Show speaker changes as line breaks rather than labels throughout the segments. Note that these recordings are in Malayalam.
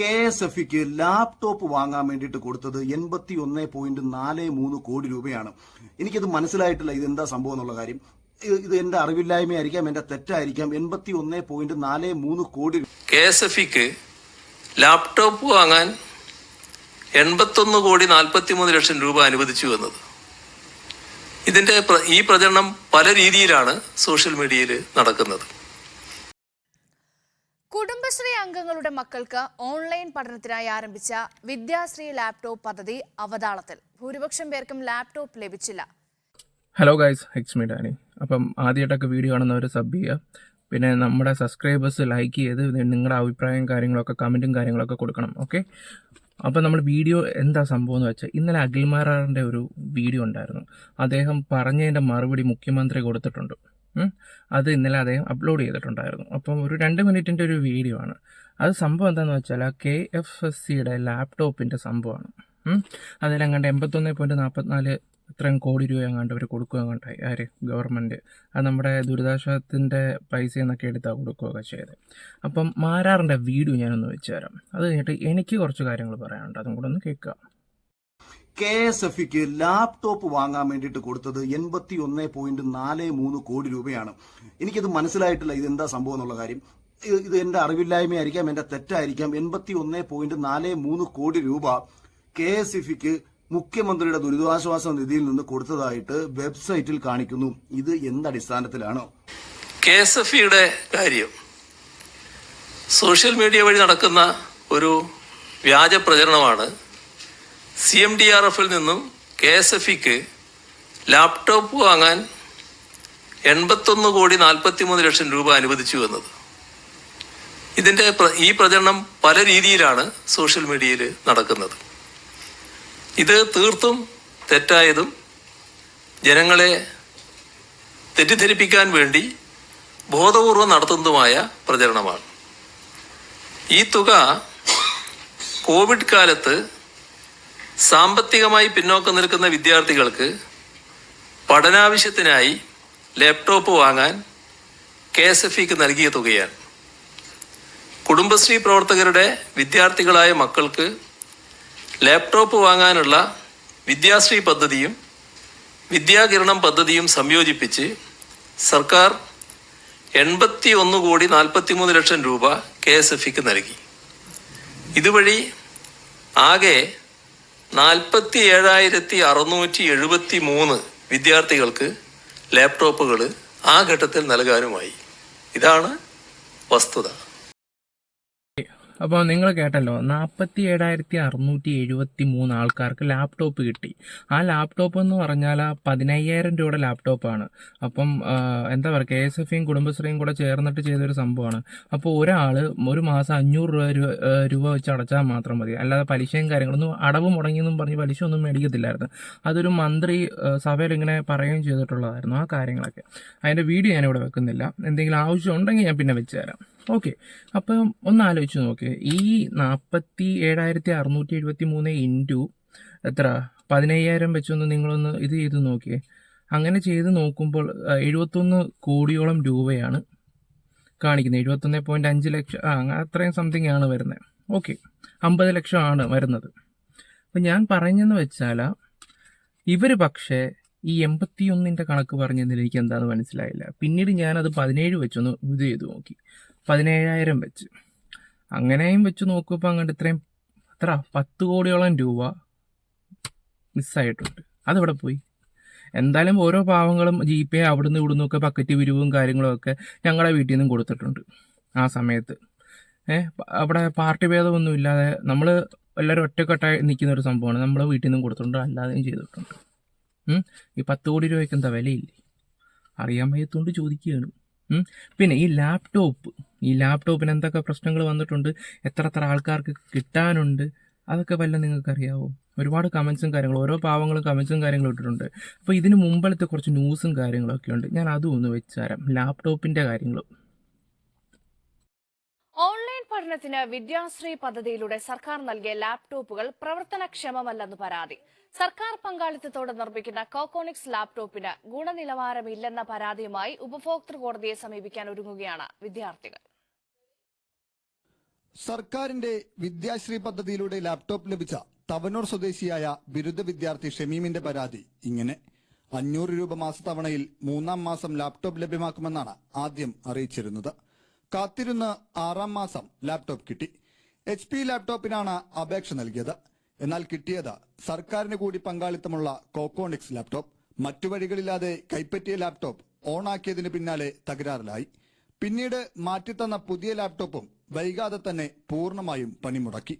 കെ എസ് എഫിക്ക് ലാപ്ടോപ്പ് വാങ്ങാൻ വേണ്ടിയിട്ട് കൊടുത്തത് എൺപത്തി ഒന്ന് പോയിന്റ് നാല് മൂന്ന് കോടി രൂപയാണ്. എനിക്കത് മനസ്സിലായിട്ടില്ല ഇതെന്താ സംഭവം എന്നുള്ള കാര്യം. ഇത് ഇത് എന്റെ അറിവില്ലായ്മയായിരിക്കാം എന്റെ തെറ്റായിരിക്കാം. എൺപത്തി ഒന്ന് പോയിന്റ് നാല് മൂന്ന് കോടി
കെ എസ് എഫ് ഇക്ക് ലാപ്ടോപ്പ് വാങ്ങാൻ എൺപത്തൊന്ന് കോടി നാൽപ്പത്തി മൂന്ന് ലക്ഷം രൂപ അനുവദിച്ചു എന്നത്. ഇതിന്റെ ഈ പ്രചരണം പല രീതിയിലാണ് സോഷ്യൽ മീഡിയയിൽ നടക്കുന്നത്.
കുടുംബശ്രീ അംഗങ്ങളുടെ മക്കൾക്ക് ഓൺലൈൻ പഠനത്തിനായി ആരംഭിച്ച വിദ്യാശ്രീ ലാപ്ടോപ്പ് പദ്ധതി അവതാളത്തിൽ. ഭൂരിപക്ഷം പേർക്കും ലാപ്ടോപ്പ് ലഭിച്ചില്ല.
ഹലോ ഗൈസ് ഹെക്സ് മീ ഡാനി അപ്പം ആദ്യമായിട്ടൊക്കെ വീഡിയോ കാണുന്നവർ സബ് ചെയ്യുക. പിന്നെ നമ്മുടെ സബ്സ്ക്രൈബേഴ്സ് ലൈക്ക് ചെയ്ത് നിങ്ങളുടെ അഭിപ്രായം കാര്യങ്ങളൊക്കെ കമന്റും കാര്യങ്ങളൊക്കെ കൊടുക്കണം ഓക്കെ അപ്പം നമ്മൾ വീഡിയോ എന്താ സംഭവം എന്ന് വെച്ചാൽ ഇന്നലെ അഖിൽമാരാറിന്റെ ഒരു വീഡിയോ ഉണ്ടായിരുന്നു. അദ്ദേഹം പറഞ്ഞതിന്റെ മറുപടി മുഖ്യമന്ത്രി കൊടുത്തിട്ടുണ്ട്. അത് ഇന്നലെ അദ്ദേഹം അപ്ലോഡ് ചെയ്തിട്ടുണ്ടായിരുന്നു. അപ്പം ഒരു രണ്ട് മിനിറ്റിന്റെ ഒരു വീഡിയോ ആണ്. അത് സംഭവം എന്താണെന്ന് വെച്ചാൽ ആ കെ എഫ് എസ് സിയുടെ ലാപ്ടോപ്പിന്റെ സംഭവമാണ്. അതിലെങ്ങാണ്ട് എൺപത്തൊന്ന് പോയിന്റ് നാൽപ്പത്തിനാല് ഇത്രയും കോടി രൂപ എങ്ങാണ്ട് അവർ കൊടുക്കുക എങ്ങാണ്ടായി ആര്? ഗവൺമെന്റ് അത് നമ്മുടെ ദുരിതാശ്വാസത്തിന്റെ പൈസ എന്നൊക്കെ എടുത്താൽ കൊടുക്കുകയൊക്കെ ചെയ്ത്. അപ്പം മാരാറിന്റെ വീഡിയോ ഞാനൊന്ന് വെച്ച് തരാം. അത് കഴിഞ്ഞിട്ട് എനിക്ക് കുറച്ച് കാര്യങ്ങൾ പറയാനുണ്ട്. അതും കൂടെ ഒന്ന് കേൾക്കുക
കെ എസ് എഫ് ഇക്ക് ലാപ്ടോപ്പ് വാങ്ങാൻ വേണ്ടിയിട്ട് കൊടുത്തത് എൺപത്തി ഒന്ന് പോയിന്റ് നാല് മൂന്ന് കോടി രൂപയാണ്. എനിക്കത് മനസ്സിലായിട്ടില്ല. ഇത് എന്താ സംഭവം എന്നുള്ള കാര്യം. ഇത് എന്റെ അറിവില്ലായ്മയായിരിക്കാം എന്റെ തെറ്റായിരിക്കാം. എൺപത്തി ഒന്ന് പോയിന്റ് നാല് മൂന്ന് കോടി രൂപ കെ എസ് എഫ് ഇക്ക് മുഖ്യമന്ത്രിയുടെ ദുരിതാശ്വാസ നിധിയിൽ നിന്ന് കൊടുത്തതായിട്ട് വെബ്സൈറ്റിൽ കാണിക്കുന്നു. ഇത് എന്തടിസ്ഥാനത്തിലാണ്
കെ എസ് എഫ് ഇയുടെ കാര്യം. സോഷ്യൽ മീഡിയ വഴി നടക്കുന്ന ഒരു വ്യാജ പ്രചരണമാണ് സി എം ഡി ആർ എഫിൽ നിന്നും കെ എസ് എഫ് ഇക്ക് ലാപ്ടോപ്പ് വാങ്ങാൻ എൺപത്തൊന്ന് കോടി നാൽപ്പത്തി മൂന്ന് ലക്ഷം രൂപ അനുവദിച്ചു എന്നത്. ഇതിന്റെ ഈ പ്രചരണം പല രീതിയിലാണ് സോഷ്യൽ മീഡിയയിൽ നടക്കുന്നത്. ഇത് തീർത്തും തെറ്റായതും ജനങ്ങളെ തെറ്റിദ്ധരിപ്പിക്കാൻ വേണ്ടി ബോധപൂർവം നടത്തുന്നതുമായ പ്രചരണമാണ്. ഈ തുക കോവിഡ് കാലത്ത് സാമ്പത്തികമായി പിന്നോക്കം നിൽക്കുന്ന വിദ്യാർത്ഥികൾക്ക് പഠനാവശ്യത്തിനായി ലാപ്ടോപ്പ് വാങ്ങാൻ കെ എസ് എഫ് ഇക്ക് നൽകിയ തുകയാണ്. കുടുംബശ്രീ പ്രവർത്തകരുടെ വിദ്യാർത്ഥികളായ മക്കൾക്ക് ലാപ്ടോപ്പ് വാങ്ങാനുള്ള വിദ്യാശ്രീ പദ്ധതിയും വിദ്യാകിരണം പദ്ധതിയും സംയോജിപ്പിച്ച് സർക്കാർ എൺപത്തി ഒന്ന് കോടി നാൽപ്പത്തി മൂന്ന് ലക്ഷം രൂപ കെ എസ് എഫ് ഇക്ക് നൽകി. ഇതുവഴി ആകെ നാൽപ്പത്തി ഏഴായിരത്തി അറുന്നൂറ്റി എഴുപത്തി മൂന്ന് വിദ്യാർത്ഥികൾക്ക് ലാപ്ടോപ്പുകൾ ആ ഘട്ടത്തിൽ നൽകാനുമായി. ഇതാണ് വസ്തുത.
അപ്പോൾ നിങ്ങൾ കേട്ടല്ലോ നാൽപ്പത്തി ഏഴായിരത്തി അറുന്നൂറ്റി എഴുപത്തി മൂന്ന് ആൾക്കാർക്ക് ലാപ്ടോപ്പ് കിട്ടി. ആ ലാപ്ടോപ്പ് എന്ന് പറഞ്ഞാൽ ആ പതിനയ്യായിരം രൂപയുടെ ലാപ്ടോപ്പാണ് അപ്പം എന്താ പറയുക കെ എസ് എഫും കുടുംബശ്രീയും കൂടെ ചേർന്നിട്ട് ചെയ്തൊരു സംഭവമാണ്. അപ്പോൾ ഒരാൾ ഒരു മാസം അഞ്ഞൂറ് രൂപ രൂപ വെച്ച് അടച്ചാൽ മാത്രം മതി. അല്ലാതെ പലിശയും കാര്യങ്ങളൊന്നും അടവ് മുടങ്ങിയെന്നും പറഞ്ഞ് പലിശ ഒന്നും മേടിക്കത്തില്ലായിരുന്നു. അതൊരു മന്ത്രി സഭയിൽ ഇങ്ങനെ പറയുകയും ചെയ്തിട്ടുള്ളതായിരുന്നു ആ കാര്യങ്ങളൊക്കെ. അതിന്റെ വീഡിയോ ഞാനിവിടെ വെക്കുന്നില്ല. എന്തെങ്കിലും ആവശ്യം ഉണ്ടെങ്കിൽ ഞാൻ പിന്നെ വെച്ച് തരാം. ഓക്കെ. അപ്പം ഒന്ന് ആലോചിച്ച് നോക്ക്. ഈ നാൽപ്പത്തി ഏഴായിരത്തി അറുന്നൂറ്റി എഴുപത്തി മൂന്ന് ഇന്റു എത്ര? പതിനയ്യായിരം വെച്ചൊന്ന് നിങ്ങളൊന്ന് ഇത് ചെയ്ത് നോക്കിയേ അങ്ങനെ ചെയ്ത് നോക്കുമ്പോൾ എഴുപത്തൊന്ന് കോടിയോളം രൂപയാണ് കാണിക്കുന്നത്. എഴുപത്തൊന്ന് പോയിന്റ് അഞ്ച് ലക്ഷം ആ അത്രയും സംതിങ് ആണ് വരുന്നത്. ഓക്കെ. അമ്പത് ലക്ഷമാണ് വരുന്നത്. അപ്പം ഞാൻ പറഞ്ഞെന്ന് വെച്ചാൽ ഇവർ പക്ഷേ ഈ എൺപത്തി ഒന്നിന്റെ കണക്ക് പറഞ്ഞതിൽ എനിക്ക് എന്താണെന്ന് മനസ്സിലായില്ല. പിന്നീട് ഞാനത് പതിനേഴ് വെച്ചൊന്ന് ഇത് ചെയ്തു നോക്കി. പതിനേഴായിരം വെച്ച്. അങ്ങനെയും വെച്ച് നോക്കുമ്പോൾ അങ്ങോട്ട് ഇത്രയും എത്ര പത്ത് കോടിയോളം രൂപ മിസ്സായിട്ടുണ്ട്. അതെവിടെ പോയി? എന്തായാലും ഓരോ പാവങ്ങളും ജി പേ അവിടുന്ന് ഇവിടുന്ന് ഒക്കെ പക്കറ്റ് വിരിവും കാര്യങ്ങളും ഒക്കെ ഞങ്ങളുടെ വീട്ടിൽ നിന്നും കൊടുത്തിട്ടുണ്ട് ആ സമയത്ത്. ഏഹ് അവിടെ പാർട്ടി ഭേദമൊന്നും ഇല്ലാതെ നമ്മൾ എല്ലാവരും ഒറ്റക്കെട്ടായി നിൽക്കുന്ന ഒരു സംഭവമാണ്. നമ്മൾ വീട്ടിൽ നിന്നും കൊടുത്തിട്ടുണ്ട് അല്ലാതെയും ചെയ്തിട്ടുണ്ട്. ഈ പത്ത് കോടി രൂപയ്ക്ക് എന്താ വിലയില്ലേ? അറിയാൻ വയ്യത്തോണ്ട് ചോദിക്കുകയാണ്. പിന്നെ ഈ ലാപ്ടോപ്പ് ഈ ലാപ്ടോപ്പിന് എന്തൊക്കെ പ്രശ്നങ്ങൾ വന്നിട്ടുണ്ട് എത്ര എത്ര ആൾക്കാർക്ക് കിട്ടാനുണ്ട് അതൊക്കെ വല്ല നിങ്ങൾക്കറിയാവോ? ഒരുപാട് കമൻസും കാര്യങ്ങളും ഓരോ പാവങ്ങളും കമൻസും കാര്യങ്ങളും ഇട്ടിട്ടുണ്ട്. അപ്പോൾ ഇതിന് മുമ്പലത്തെ കുറച്ച് ന്യൂസും കാര്യങ്ങളൊക്കെ ഉണ്ട്. ഞാൻ അതും ഒന്ന് വെച്ച് തരാം ലാപ്ടോപ്പിന്റെ കാര്യങ്ങളും.
ഓൺലൈൻ പഠനത്തിന് വിദ്യാശ്രീ പദ്ധതിയിലൂടെ സർക്കാർ നൽകിയ ലാപ്ടോപ്പുകൾ പ്രവർത്തനക്ഷമമല്ലെന്ന് പരാതി. സർക്കാർ പങ്കാളിത്തത്തോടെ നിർമ്മിക്കുന്ന കോക്കോണിക്സ് ലാപ്ടോപ്പിന് ഗുണനിലവാരമില്ലെന്ന പരാതിയുമായി ഉപഭോക്തൃ കോടതിയെ സമീപിക്കാൻ ഒരുങ്ങുകയാണ് വിദ്യാർത്ഥികൾ.
സർക്കാരിന്റെ വിദ്യാശ്രീ പദ്ധതിയിലൂടെ ലാപ്ടോപ്പ് ലഭിച്ച തവനൂർ സ്വദേശിയായ ബിരുദ വിദ്യാർത്ഥി ഷമീമിന്റെ പരാതി ഇങ്ങനെ. അഞ്ഞൂറ് രൂപ മാസത്തവണയിൽ മൂന്നാം മാസം ലാപ്ടോപ്പ് ലഭ്യമാക്കുമെന്നാണ് ആദ്യം അറിയിച്ചിരുന്നത്. കാത്തിരുന്ന് ആറാം മാസം ലാപ്ടോപ്പ് കിട്ടി. എച്ച് പി ലാപ്ടോപ്പിനാണ് അപേക്ഷ നൽകിയത്. എന്നാൽ കിട്ടിയത് സർക്കാരിന് കൂടി പങ്കാളിത്തമുള്ള കോക്കോണിക്സ് ലാപ്ടോപ്പ് മറ്റു വഴികളില്ലാതെ കൈപ്പറ്റിയ ലാപ്ടോപ്പ് ഓണാക്കിയതിന് പിന്നാലെ തകരാറിലായി. പിന്നീട് മാറ്റിത്തന്ന പുതിയ ലാപ്ടോപ്പും വൈകാതെ തന്നെ പൂർണമായും പണിമുടക്കി.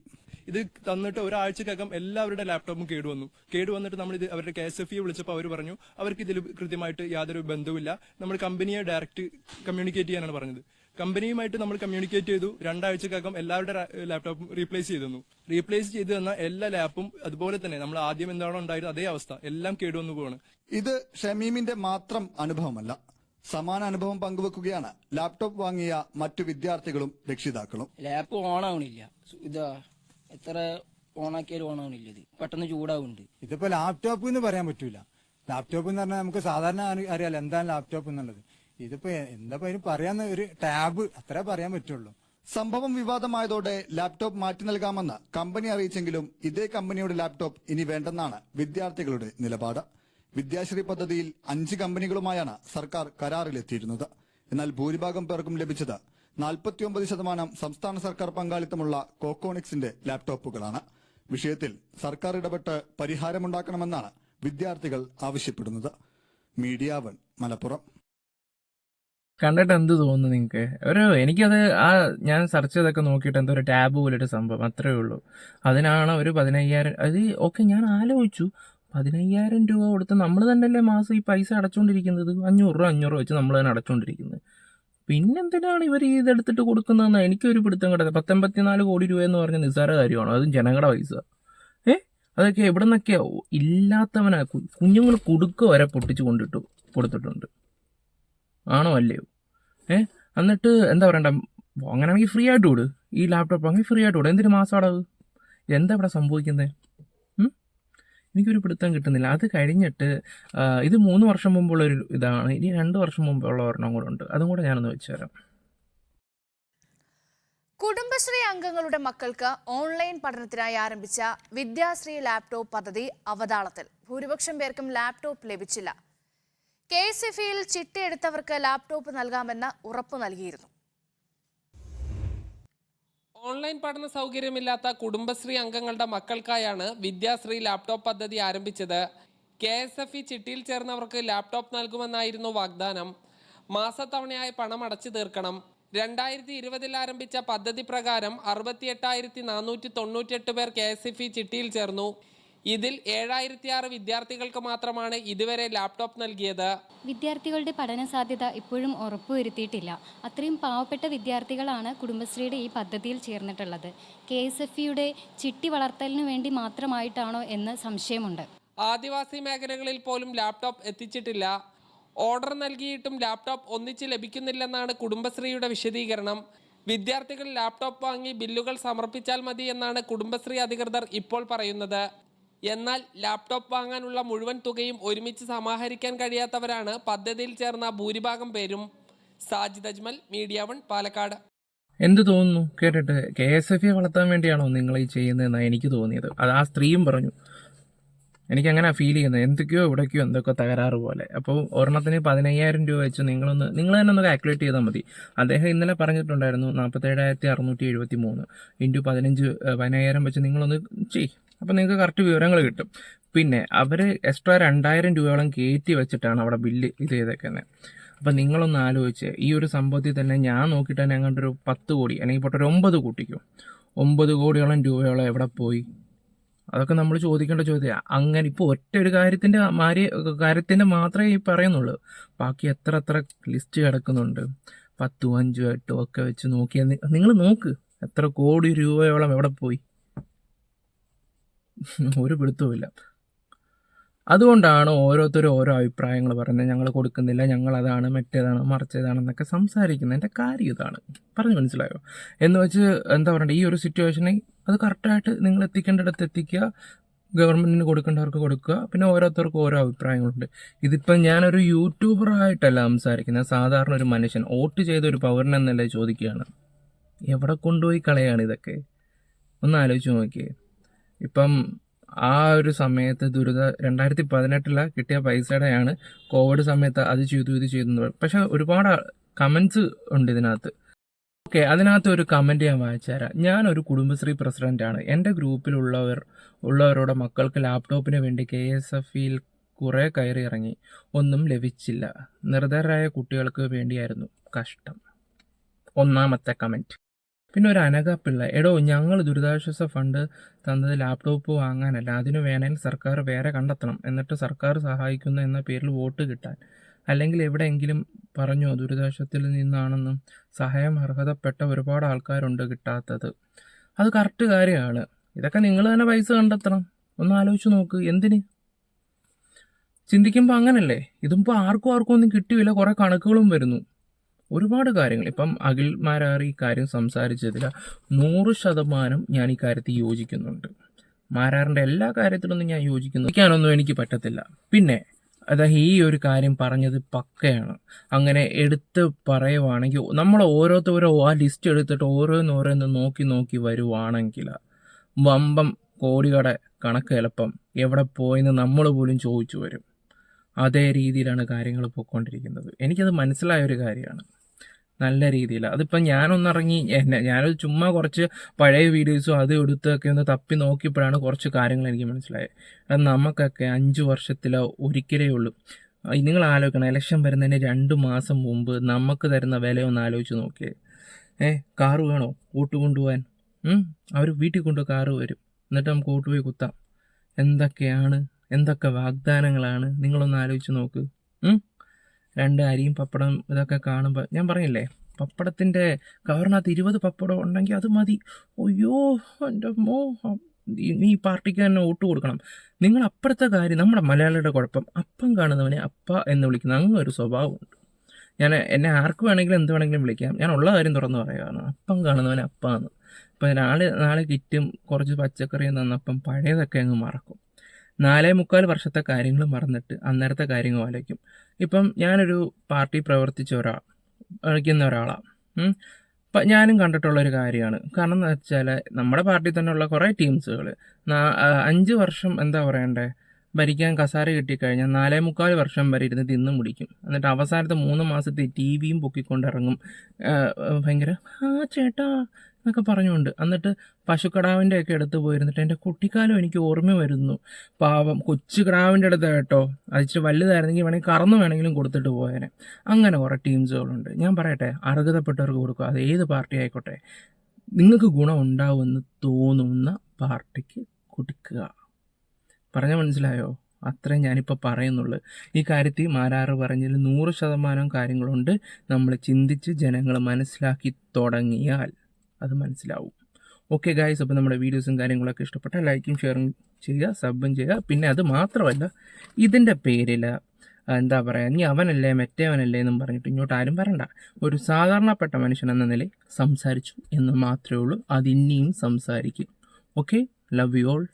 ഇത് തന്നിട്ട് ഒരാഴ്ചക്കകം എല്ലാവരുടെ ലാപ്ടോപ്പും കേടുവന്നു. കേടുവന്നിട്ട് നമ്മൾ ഇത് അവരുടെ കെ എസ് എഫ് ഇ വിളിച്ചപ്പോൾ അവർ പറഞ്ഞു അവർക്ക് ഇതിൽ കൃത്യമായിട്ട് യാതൊരു ബന്ധവുമില്ല. നമ്മൾ കമ്പനിയെ ഡയറക്റ്റ് കമ്മ്യൂണിക്കേറ്റ് ചെയ്യാനാണ് പറഞ്ഞത്. കമ്പനിയുമായിട്ട് നമ്മൾ കമ്മ്യൂണിക്കേറ്റ് ചെയ്തു രണ്ടാഴ്ചക്കകം എല്ലാവരുടെ ലാപ്ടോപ്പും റീപ്ലേസ് ചെയ്തു റീപ്ലേസ് ചെയ്തു തന്ന എല്ലാ ലാപ്പും അതുപോലെ തന്നെ നമ്മൾ ആദ്യം എന്താണോ ഉണ്ടായിരുന്നത് അതേ അവസ്ഥ എല്ലാം കേടുവന്നു പോവാണ്.
ഇത് ഷമീമിന്റെ മാത്രം അനുഭവമല്ല. സമാന അനുഭവം പങ്കുവെക്കുകയാണ്. ലാപ്ടോപ്പ് വാങ്ങിയ മറ്റു വിദ്യാർത്ഥികളും രക്ഷിതാക്കളും.
ലാപ്പ് ഓണാവണില്ല. ഇതാ എത്ര ഓണാക്കിയാലും ഓണാവണില്ല ഇത്. പെട്ടെന്ന് ചൂടാവുന്നുണ്ട്
ഇതിപ്പോ ലാപ്ടോപ്പ് എന്ന് പറയാൻ പറ്റൂല. ലാപ്ടോപ്പ് എന്ന് പറഞ്ഞാൽ നമുക്ക് സാധാരണ അറി- അറിയാലോ എന്താണ് ലാപ്ടോപ്പ് എന്നുള്ളത്. ഇതിപ്പോ എന്താ അതിന് പറയാന്ന് ഒരു ടാബ് അത്രേ പറയാൻ പറ്റുള്ളൂ.
സംഭവം വിവാദമായതോടെ ലാപ്ടോപ്പ് മാറ്റി നൽകാമെന്ന് കമ്പനി അറിയിച്ചെങ്കിലും ഇതേ കമ്പനിയുടെ ലാപ്ടോപ്പ് ഇനി വേണ്ടെന്നാണ് വിദ്യാർത്ഥികളുടെ നിലപാട്. വിദ്യാശ്രീ പദ്ധതിയിൽ അഞ്ച് കമ്പനികളുമായാണ് സർക്കാർ കരാറിലെത്തിയിരുന്നത്. എന്നാൽ ഭൂരിഭാഗം പേർക്കും ലഭിച്ചത് നാൽപ്പത്തിയൊമ്പത് ശതമാനം സംസ്ഥാന സർക്കാർ പങ്കാളിത്തമുള്ള കോക്കോണിക്സിന്റെ ലാപ്ടോപ്പുകളാണ്. വിഷയത്തിൽ സർക്കാർ ഇടപെട്ട് പരിഹാരമുണ്ടാക്കണമെന്നാണ് വിദ്യാർത്ഥികൾ ആവശ്യപ്പെടുന്നത്. Media one Malappuram.
കണ്ടിട്ട് എന്ത് തോന്നുന്നു നിങ്ങൾക്ക് ഒരു എനിക്കത് ആ ഞാൻ സെർച്ച് ചെയ്തൊക്കെ നോക്കിയിട്ട് എന്തോ ഒരു ടാബ് പോലൊരു സംഭവം അത്രേ ഉള്ളൂ. അതിനാണ് ഒരു പതിനയ്യായിരം അത് ഓക്കെ ഞാൻ ആലോചിച്ചു. പതിനയ്യായിരം രൂപ കൊടുത്ത് നമ്മൾ തന്നെയല്ലേ മാസം ഈ പൈസ അടച്ചുകൊണ്ടിരിക്കുന്നത് അഞ്ഞൂറ് രൂപ അഞ്ഞൂറ് രൂപ വെച്ച് നമ്മൾ തന്നെ അടച്ചുകൊണ്ടിരിക്കുന്നത് പിന്നെന്തിനാണ് ഇവർ ഈ ഇതെടുത്തിട്ട് കൊടുക്കുന്നതെന്ന് എനിക്കൊരു പിടുത്തം കിടക്കുന്നത് പത്തൊമ്പത്തിനാല് കോടി രൂപ എന്ന് പറഞ്ഞ നിസ്സാര കാര്യമാണോ? അതും ജനങ്ങളുടെ പൈസ. ഏ? അതൊക്കെ എവിടെ നിന്നൊക്കെയാ ഇല്ലാത്തവനാ കുഞ്ഞുങ്ങൾ കുടുക്ക വരെ പൊട്ടിച്ച് കൊണ്ടിട്ടു കൊടുത്തിട്ടുണ്ട്. ആണോ അല്ലയോ? ഏ? എന്നിട്ട് എന്താ പറയണ്ട? അങ്ങനെയാണെങ്കിൽ ഫ്രീ ആയിട്ട് വിട്. ഈ ലാപ്ടോപ്പ് അങ്ങനെ ഫ്രീ ആയിട്ട് വിട്. എന്തിനു മാസം അടവ് എന്താ ഇവിടെ സംഭവിക്കുന്നത് എനിക്കൊരു പിടുത്തം കിട്ടുന്നില്ല. അത് കഴിഞ്ഞിട്ട് ഇത് മൂന്ന് വർഷം മുമ്പുള്ള ഒരു ഇതാണ്. ഇനി രണ്ട് വർഷം മുമ്പുള്ള ഒരെണ്ണം കൂടെ ഉണ്ട്. അതും കൂടെ ഞാനൊന്ന് വെച്ചു തരാം.
കുടുംബശ്രീ അംഗങ്ങളുടെ മക്കൾക്ക് ഓൺലൈൻ പഠനത്തിനായി ആരംഭിച്ച വിദ്യാശ്രീ ലാപ്ടോപ്പ് പദ്ധതി അവതാളത്തിൽ. ഭൂരിപക്ഷം പേർക്കും ലാപ്ടോപ്പ് ലഭിച്ചില്ല. കെ എസ് എഫ് ഇയിൽ ചിട്ടയെടുത്തവർക്ക് ലാപ്ടോപ്പ് നൽകാമെന്ന് ഉറപ്പു നൽകിയിരുന്നു.
ഓൺലൈൻ പഠന സൗകര്യമില്ലാത്ത കുടുംബശ്രീ അംഗങ്ങളുടെ മക്കൾക്കായാണ് വിദ്യാശ്രീ ലാപ്ടോപ്പ് പദ്ധതി ആരംഭിച്ചത്. കെ എസ് എഫ് ഇ ചിട്ടിയിൽ ചേർന്നവർക്ക് ലാപ്ടോപ്പ് നൽകുമെന്നായിരുന്നു വാഗ്ദാനം. മാസത്തവണയായി പണം അടച്ചു തീർക്കണം. രണ്ടായിരത്തി ഇരുപതിൽ ആരംഭിച്ച പദ്ധതി പ്രകാരം അറുപത്തി എട്ടായിരത്തി നാനൂറ്റി തൊണ്ണൂറ്റെട്ട് പേർ കെ എസ് എഫ് ഇ ചിട്ടിയിൽ ചേർന്നു. ഇതിൽ ഏഴായിരത്തി ആറ് വിദ്യാർത്ഥികൾക്ക് മാത്രമാണ് ഇതുവരെ ലാപ്ടോപ്പ് നൽകിയത്.
വിദ്യാർത്ഥികളുടെ പഠന സാധ്യത ഇപ്പോഴും ഉറപ്പുവരുത്തിയിട്ടില്ല. അത്രയും പാവപ്പെട്ട വിദ്യാർത്ഥികളാണ് കുടുംബശ്രീയുടെ ഈ പദ്ധതിയിൽ ചേർന്നിട്ടുള്ളത്. കെ എസ് എഫ് ഇയുടെ ചിട്ടി വളർത്തലിന് വേണ്ടി മാത്രമായിട്ടാണോ എന്ന് സംശയമുണ്ട്.
ആദിവാസി മേഖലകളിൽ പോലും ലാപ്ടോപ്പ് എത്തിച്ചിട്ടില്ല. ഓർഡർ നൽകിയിട്ടും ലാപ്ടോപ്പ് ഒന്നിച്ച് ലഭിക്കുന്നില്ലെന്നാണ് കുടുംബശ്രീയുടെ വിശദീകരണം. വിദ്യാർത്ഥികൾ ലാപ്ടോപ്പ് വാങ്ങി ബില്ലുകൾ സമർപ്പിച്ചാൽ മതി എന്നാണ് കുടുംബശ്രീ അധികൃതർ ഇപ്പോൾ പറയുന്നത്. എന്നാൽ ലാപ്ടോപ്പ് വാങ്ങാനുള്ള മുഴുവൻ തുകയും ഒരുമിച്ച് സമാഹരിക്കാൻ കഴിയാത്തവരാണ് പദ്ധതിയിൽ ചേർന്ന ഭൂരിഭാഗം പേരും. Sajid Ajmal media one Palakkad.
എന്ത് തോന്നുന്നു? കേട്ടിട്ട് കെ എസ് എഫ് ഇ വളർത്താൻ വേണ്ടിയാണോ നിങ്ങൾ ഈ ചെയ്യുന്നതെന്നാണ് എനിക്ക് തോന്നിയത്. അത് ആ സ്ത്രീയും പറഞ്ഞു. എനിക്ക് അങ്ങനെ ഫീൽ ചെയ്യുന്നത്. എന്തൊക്കെയോ എവിടേക്കോ എന്തൊക്കെ തകരാറ് പോലെ. അപ്പോൾ ഒരെണ്ണത്തിന് പതിനയ്യായിരം രൂപ വെച്ച് നിങ്ങളൊന്ന് നിങ്ങൾ തന്നെ ഒന്ന് കാൽക്കുലേറ്റ് ചെയ്താൽ മതി. അദ്ദേഹം ഇന്നലെ പറഞ്ഞിട്ടുണ്ടായിരുന്നു നാൽപ്പത്തേഴായിരത്തി അറുന്നൂറ്റി എഴുപത്തി മൂന്ന് ഇന്റു പതിനഞ്ച് പതിനയ്യായിരം വെച്ച് നിങ്ങളൊന്ന് ചെയ് അപ്പോൾ നിങ്ങൾക്ക് കറക്റ്റ് വിവരങ്ങൾ കിട്ടും. പിന്നെ അവർ എക്സ്ട്രാ രണ്ടായിരം രൂപയോളം കയറ്റി വെച്ചിട്ടാണ് അവിടെ ബില്ല് ഇത് ചെയ്തേക്കുന്നത് അപ്പം നിങ്ങളൊന്ന് ആലോചിച്ച് ഈ ഒരു സംഭവത്തിൽ തന്നെ ഞാൻ നോക്കിയിട്ട് തന്നെ അങ്ങോട്ട് ഒരു പത്ത് കോടി അല്ലെങ്കിൽ പോട്ടെ ഒരു ഒമ്പത് കൂട്ടിക്കും ഒമ്പത് കോടിയോളം രൂപയോളം എവിടെ പോയി? അതൊക്കെ നമ്മൾ ചോദിക്കേണ്ട ചോദ്യം അങ്ങനെ ഇപ്പോൾ ഒറ്റ ഒരു കാര്യത്തിന്റെ മാരി കാര്യത്തിന്റെ മാത്രമേ ഈ പറയുന്നുള്ളൂ. ബാക്കി എത്ര എത്ര ലിസ്റ്റ് കിടക്കുന്നുണ്ട്. പത്തും അഞ്ചും എട്ടും ഒക്കെ വെച്ച് നോക്കിയാൽ നിങ്ങൾ നോക്ക് എത്ര കോടി രൂപയോളം എവിടെ പോയി? ഒരു പിടുത്തവുമില്ല അതുകൊണ്ടാണ് ഓരോരുത്തരും ഓരോ അഭിപ്രായങ്ങൾ പറയുന്നത്. ഞങ്ങൾ കൊടുക്കുന്നില്ല ഞങ്ങൾ അതാണ് മറ്റേതാണ് മറിച്ചതാണെന്നൊക്കെ സംസാരിക്കുന്നതിന്റെ കാര്യം ഇതാണ്. പറഞ്ഞു മനസ്സിലായോ? എന്ന് വെച്ച് എന്താ പറയണ്ടേ ഈ ഒരു സിറ്റുവേഷനിൽ അത് കറക്റ്റായിട്ട് നിങ്ങൾ എത്തിക്കേണ്ടിടത്ത് എത്തിക്കുക ഗവൺമെന്റിന് കൊടുക്കേണ്ടവർക്ക് കൊടുക്കുക പിന്നെ ഓരോരുത്തർക്കും ഓരോ അഭിപ്രായങ്ങളുണ്ട്. ഇതിപ്പം ഞാനൊരു യൂട്യൂബറായിട്ടല്ല സംസാരിക്കുന്നത്. സാധാരണ ഒരു മനുഷ്യൻ വോട്ട് ചെയ്ത ഒരു പൗരൻ എന്നല്ലേ ചോദിക്കുകയാണ്. എവിടെ കൊണ്ടുപോയി കളയാണ് ഇതൊക്കെ? ഒന്ന് ആലോചിച്ച് നോക്കിയേ. ഇപ്പം ആ ഒരു സമയത്ത് ദുരിത രണ്ടായിരത്തി പതിനെട്ടില കിട്ടിയ പൈസയുടെയാണ് കോവിഡ് സമയത്ത് അത് ചെയ്തു ഇത് ചെയ്തു പക്ഷെ ഒരുപാട് കമൻസ് ഉണ്ട് ഇതിനകത്ത്. ഓക്കെ അതിനകത്ത് ഒരു കമന്റ് ഞാൻ വായിച്ചു തരാം. ഞാനൊരു കുടുംബശ്രീ പ്രസിഡന്റാണ് എന്റെ ഗ്രൂപ്പിലുള്ളവർ ഉള്ളവരുടെ മക്കൾക്ക് ലാപ്ടോപ്പിന് വേണ്ടി കെ എസ് എഫ് ഇയിൽ കുറേ കയറി ഇറങ്ങി. ഒന്നും ലഭിച്ചില്ല. നിർധരായ കുട്ടികൾക്ക് വേണ്ടിയായിരുന്നു കഷ്ടം. ഒന്നാമത്തെ കമന്റ് പിന്നെ ഒരു അനഘ എടോ ഞങ്ങൾ ദുരിതാശ്വാസ ഫണ്ട് തന്നത് ലാപ്ടോപ്പ് വാങ്ങാനല്ല. അതിനു വേണമെങ്കിൽ സർക്കാർ വേറെ കണ്ടെത്തണം. എന്നിട്ട് സർക്കാർ സഹായിക്കുന്നു എന്ന പേരിൽ വോട്ട് കിട്ടാൻ. അല്ലെങ്കിൽ എവിടെയെങ്കിലും പറഞ്ഞോ ദുരിതാശ്വാസത്തിൽ നിന്നാണെന്നും സഹായം അർഹതപ്പെട്ട ഒരുപാട് ആൾക്കാരുണ്ട് കിട്ടാത്തത്. അത് കറക്റ്റ് കാര്യമാണ്. ഇതൊക്കെ നിങ്ങൾ തന്നെ പൈസ കണ്ടെത്തണം. ഒന്ന് ആലോചിച്ച് നോക്ക്. എന്തിന്? ചിന്തിക്കുമ്പോൾ അങ്ങനല്ലേ. ഇതിപ്പോൾ ആർക്കും ആർക്കും ഒന്നും കിട്ടിയില്ല. കുറേ കണക്കുകളും വരുന്നു. ഒരുപാട് കാര്യങ്ങൾ. ഇപ്പം അഖിൽ മാരാർ ഈ കാര്യം സംസാരിച്ചതിൽ നൂറ് ശതമാനം ഞാൻ ഈ കാര്യത്തിൽ യോജിക്കുന്നുണ്ട്. മാരാറിന്റെ എല്ലാ കാര്യത്തിലൊന്നും ഞാൻ യോജിക്കുന്നു. യോജിക്കാനൊന്നും എനിക്ക് പറ്റത്തില്ല. പിന്നെ അതായത് ഈ ഒരു കാര്യം പറഞ്ഞത് പക്കയാണ്. അങ്ങനെ എടുത്ത് പറയുവാണെങ്കിൽ നമ്മൾ ഓരോരുത്തരും ആ ലിസ്റ്റ് എടുത്തിട്ട് ഓരോന്ന് ഓരോന്ന് നോക്കി നോക്കി വരുവാണെങ്കിൽ വമ്പം കോടികളുടെ കണക്ക് എളുപ്പം എവിടെ പോയെന്ന് നമ്മൾ പോലും ചോദിച്ചു വരും. അതേ രീതിയിലാണ് കാര്യങ്ങൾ പോയിക്കൊണ്ടിരിക്കുന്നത്. എനിക്കത് മനസ്സിലായ ഒരു കാര്യമാണ്. നല്ല രീതിയിൽ അതിപ്പോൾ ഞാനൊന്നിറങ്ങി എന്നെ ഞാനൊരു ചുമ്മാ കുറച്ച് പഴയ വീഡിയോസും അത് എടുത്തൊക്കെ ഒന്ന് തപ്പി നോക്കിയപ്പോഴാണ് കുറച്ച് കാര്യങ്ങൾ എനിക്ക് മനസ്സിലായത്. അത് നമുക്കൊക്കെ അഞ്ച് വർഷത്തിലോ ഒരിക്കലേ ഉള്ളൂ. നിങ്ങൾ ആലോചിക്കണം. ഇലക്ഷൻ വരുന്നതിന് രണ്ട് മാസം മുമ്പ് നമുക്ക് തരുന്ന വില ഒന്ന് ആലോചിച്ച് നോക്കിയേ. ഏ കാറ് വേണോ? വോട്ട് കൊണ്ടുപോകാൻ അവർ വീട്ടിൽ കൊണ്ട് കാറ് വരും. എന്നിട്ട് നമുക്ക് വോട്ട് പോയി കുത്താം. എന്തൊക്കെയാണ്? എന്തൊക്കെ വാഗ്ദാനങ്ങളാണ്? നിങ്ങളൊന്ന് ആലോചിച്ച് നോക്ക്? രണ്ട് അരിയും പപ്പടം ഇതൊക്കെ കാണുമ്പോൾ ഞാൻ പറഞ്ഞില്ലേ പപ്പടത്തിന്റെ കവറിനകത്ത് ഇരുപത് പപ്പടം ഉണ്ടെങ്കിൽ അത് മതി. അയ്യോ എന്റെ മോ നീ പാർട്ടിക്ക് തന്നെ വോട്ട് കൊടുക്കണം. നിങ്ങൾ അപ്പുറത്തെ കാര്യം നമ്മുടെ മലയാളിയുടെ കുഴപ്പം അപ്പം കാണുന്നവനെ അപ്പ എന്ന് വിളിക്കുന്ന അങ്ങനെ ഒരു സ്വഭാവമുണ്ട്. ഞാൻ എന്നെ ആർക്ക് വേണമെങ്കിലും എന്ത് വേണമെങ്കിലും വിളിക്കാം. ഞാൻ ഉള്ള കാര്യം തുറന്ന് പറയുകയാണ് അപ്പം കാണുന്നവനെ അപ്പാന്ന്. ഇപ്പം നാളെ നാളെ കിറ്റും കുറച്ച് പച്ചക്കറിയും തന്നപ്പം പഴയതൊക്കെ അങ്ങ് മറക്കും. നാലേ മുക്കാൽ വർഷത്തെ കാര്യങ്ങൾ മറന്നിട്ട് അന്നേരത്തെ കാര്യങ്ങൾ ആലോചിക്കും. ഇപ്പം ഞാനൊരു പാർട്ടി പ്രവർത്തിച്ച ഒരാൾ കളിക്കുന്ന ഒരാളാണ് ഞാനും കണ്ടിട്ടുള്ള ഒരു കാര്യമാണ്. കാരണം എന്ന് വെച്ചാൽ നമ്മുടെ പാർട്ടിയിൽ തന്നെയുള്ള കുറേ ടീംസുകൾ അഞ്ച് വർഷം എന്താ പറയണ്ടേ? ഭരിക്കാൻ കസാര കിട്ടിക്കഴിഞ്ഞാൽ നാലേ മുക്കാൽ വർഷം വരെ ഇരുന്ന് തിന്നും മുടിക്കും. എന്നിട്ട് അവസാനത്തെ മൂന്ന് മാസത്തെ ടി വിയും പൊക്കിക്കൊണ്ടിറങ്ങും ഭയങ്കര ആ ചേട്ടാ എന്നൊക്കെ പറഞ്ഞുകൊണ്ട് എന്നിട്ട് പശുക്കടാവിന്റെ ഒക്കെ അടുത്ത് പോയിരുന്നിട്ട് എന്റെ കുട്ടിക്കാലം എനിക്ക് ഓർമ്മ വരുന്നു. പാവം കൊച്ചു കിടാവിന്റെ അടുത്ത് കേട്ടോ. അത് ഇച്ചിരി വലുതായിരുന്നെങ്കിൽ വേണമെങ്കിൽ കറന്ന് വേണമെങ്കിലും കൊടുത്തിട്ട് പോയേനെ. അങ്ങനെ കുറേ ടീംസുകളുണ്ട്. ഞാൻ പറയട്ടെ അർഹതപ്പെട്ടവർക്ക് കൊടുക്കുക. അത് ഏത് പാർട്ടി ആയിക്കോട്ടെ. നിങ്ങൾക്ക് ഗുണം ഉണ്ടാവുമെന്ന് തോന്നുന്ന പാർട്ടിക്ക് കൊടുക്കുക. പറഞ്ഞ മനസ്സിലായോ? അത്രയും ഞാനിപ്പോൾ പറയുന്നുള്ളൂ. ഈ കാര്യത്തിൽ മാരാറ് പറഞ്ഞതിൽ നൂറ് ശതമാനം കാര്യങ്ങളുണ്ട്. നമ്മൾ ചിന്തിച്ച് ജനങ്ങൾ മനസ്സിലാക്കി തുടങ്ങിയാൽ അത് മനസ്സിലാവും. ഓക്കെ ഗായ്സ് അപ്പോൾ നമ്മുടെ വീഡിയോസും കാര്യങ്ങളൊക്കെ ഇഷ്ടപ്പെട്ടാൽ ലൈക്കും ഷെയറും ചെയ്യുക സബും ചെയ്യുക. പിന്നെ അത് മാത്രമല്ല ഇതിന്റെ പേരിൽ എന്താ പറയുക നീ അവനല്ലേ മറ്റേവനല്ലേ എന്നും പറഞ്ഞിട്ട് ഇങ്ങോട്ട് ആരും വരണ്ട ഒരു സാധാരണപ്പെട്ട മനുഷ്യൻ എന്ന നിലയിൽ സംസാരിച്ചു എന്ന് മാത്രമേ ഉള്ളൂ. അത് ഇനിയും സംസാരിക്കും. Okay love you all